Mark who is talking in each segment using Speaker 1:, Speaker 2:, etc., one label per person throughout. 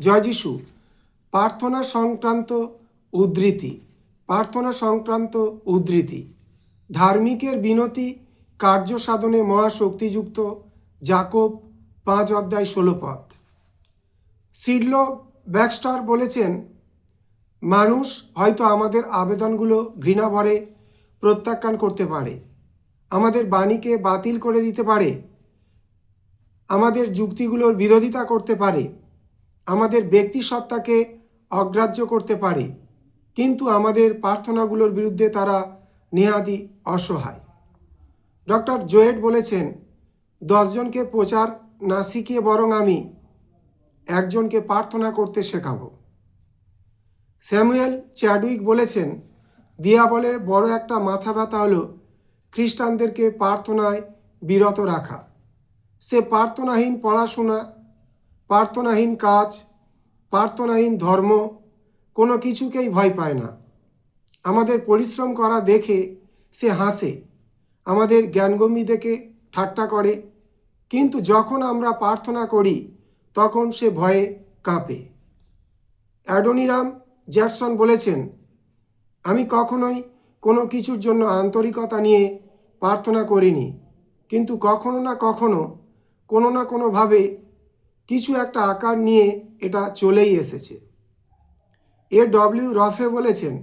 Speaker 1: জয় যিশু। প্রার্থনা সংক্রান্ত উদ্ধৃতি। প্রার্থনা সংক্রান্ত উদ্ধৃতি। ধার্মিকের বিনতি কার্য সাধনে মহাশক্তিযুক্ত জাকব পাঁচ অধ্যায় ষোলো পদ। সিডল ব্যাকস্টার বলেছেন, মানুষ হয়তো আমাদের আবেদনগুলো ঘৃণা ভরে প্রত্যাখ্যান করতে পারে। আমাদের বাণীকে বাতিল করে দিতে পারে। আমাদের যুক্তিগুলোর বিরোধিতা করতে পারে। আমাদের ব্যক্তিসত্তাকে অগ্রাহ্য করতে পারে, কিন্তু আমাদের প্রার্থনাগুলোর বিরুদ্ধে তারা নেহাদি অসহায়। ডক্টর জোয়েড বলেছেন দশজনকে প্রচার না শিখিয়ে বরং আমি একজনকে প্রার্থনা করতে শেখাবো। স্যামুয়েল চ্যাডউইক বলেছেন, দিয়াবলের বড় একটা মাথা ব্যথা হলো খ্রিস্টানদেরকে প্রার্থনায় বিরত রাখা। সে প্রার্থনাহীন পড়াশোনা প্রার্থনাহীন কাজ, প্রার্থনাহীন ধর্ম, কোনো কিছুকেই ভয় পায় না। আমাদের পরিশ্রম করা দেখে সে হাসে, আমাদের জ্ঞানগম্যি দেখে ঠাট্টা করে, কিন্তু যখন আমরা প্রার্থনা করি, তখন সে ভয়ে কাঁপে। অ্যাডোনিরাম জ্যাকসন বলেছেন, আমি কখনোই কোনো কিছুর জন্য আন্তরিকতা নিয়ে প্রার্থনা করিনি, কিন্তু কখনো না কখনো কোনো না কোনোভাবে কিছু একটা আকার নিয়ে এটা চলেই এসেছে। এ ডব্লিউ রফে বলেছেন,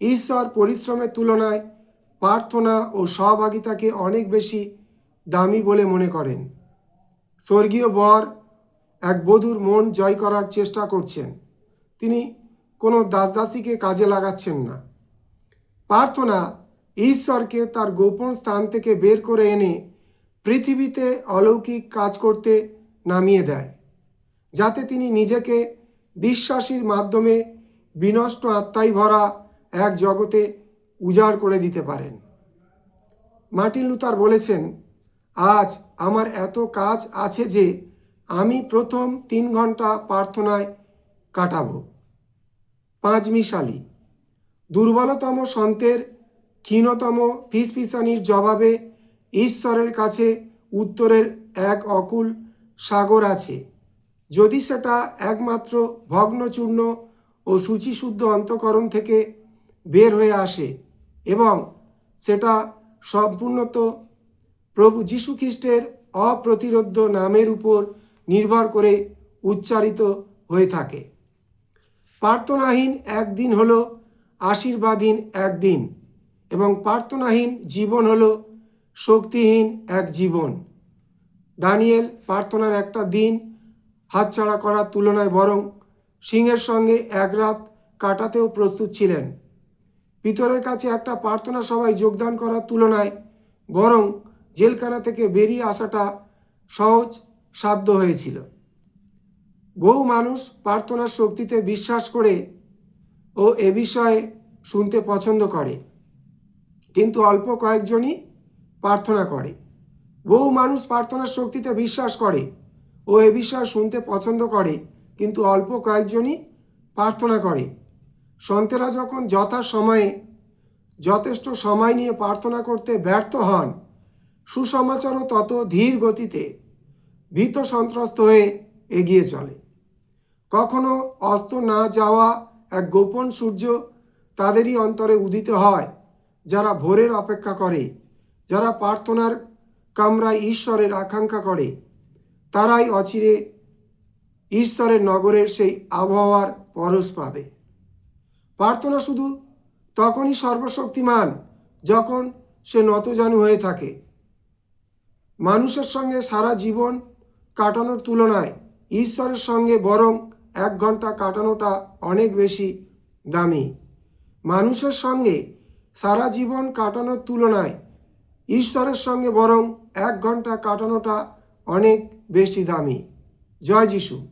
Speaker 1: ঈশ্বর পরিশ্রমের তুলনায় প্রার্থনা ও সহভাগিতাকে অনেক বেশি দামি বলে মনে করেন। স্বর্গীয় বর এক বধূর মন জয় করার চেষ্টা করছেন। তিনি কোনো দাসদাসীকে কাজে লাগাচ্ছেন না। প্রার্থনা ঈশ্বরকে তার গোপন স্থান থেকে বের করে এনে পৃথিবীতে অলৌকিক কাজ করতে নামিয়ে দেয়, যাতে তিনি নিজেকে বিশ্বাসীর মাধ্যমে বিনষ্ট আত্মায় ভরা এক জগতে উজাড় করে দিতে পারেন। মার্টিন লুথার বলেছেন, আজ আমার এত কাজ আছে যে আমি প্রথম তিন ঘণ্টা প্রার্থনায় কাটাবো। পাঁচ মিশালি, দুর্বলতম সন্তের ক্ষীণতম ফিসফিসানির জবাবে ঈশ্বরের কাছে উত্তরের এক অকুল সাগর আছে। যদি সেটা একমাত্র ভগ্নচূর্ণ ও সূচিশুদ্ধ অন্তকরণ থেকে বের হয়ে আসে এবং সেটা সম্পূর্ণত প্রভু যীশু খ্রিস্টের অপ্রতিরোধ্য নামের উপর নির্ভর করে উচ্চারিত হয়ে থাকে। প্রার্থনাহীন একদিন হল আশীর্বাদহীন একদিন এবং প্রার্থনাহীন জীবন হল শক্তিহীন এক জীবন। দানিয়েল প্রার্থনার একটা দিন হাতছাড়া করার তুলনায় বরং সিংহের সঙ্গে এক রাত কাটাতেও প্রস্তুত ছিলেন। পিতরের কাছে একটা প্রার্থনা সভায় যোগদান করার তুলনায় বরং জেলখানা থেকে বেরিয়ে আসাটা সহজ সাধ্য হয়েছিল। বহু মানুষ প্রার্থনার শক্তিতে বিশ্বাস করে ও এ বিষয়ে শুনতে পছন্দ করে, কিন্তু অল্প কয়েকজনই প্রার্থনা করে। বহু মানুষ প্রার্থনার শক্তিতে বিশ্বাস করে ও এ বিষয়ে শুনতে পছন্দ করে, কিন্তু অল্প কয়েকজনই প্রার্থনা করে। সন্তেরা যখন যথা সময়ে, যথেষ্ট সময় নিয়ে প্রার্থনা করতে ব্যর্থ হন, সুসমাচারও তত ধীর গতিতে ভীত সন্ত্রস্ত হয়ে এগিয়ে চলে। কখনো অস্ত না যাওয়া এক গোপন সূর্য তাদেরই অন্তরে উদিত হয়, যারা ভোরের অপেক্ষা করে, যারা প্রার্থনার কামরায় ঈশ্বরের আকাঙ্ক্ষা করে, তারাই অচিরে ঈশ্বরের নগরের সেই আবহাওয়ার পরশ পাবে। প্রার্থনা শুধু তখনই সর্বশক্তিমান যখন সে নতজানু হয়ে থাকে। মানুষের সঙ্গে সারা জীবন কাটানোর তুলনায় ঈশ্বরের সঙ্গে বরং এক ঘণ্টা কাটানোটা অনেক বেশি দামি। মানুষের সঙ্গে সারা জীবন কাটানোর তুলনায় ঈশ্বরের সঙ্গে বরং এক ঘণ্টা কাটানোটা অনেক বেশি দামি। জয় যিশু।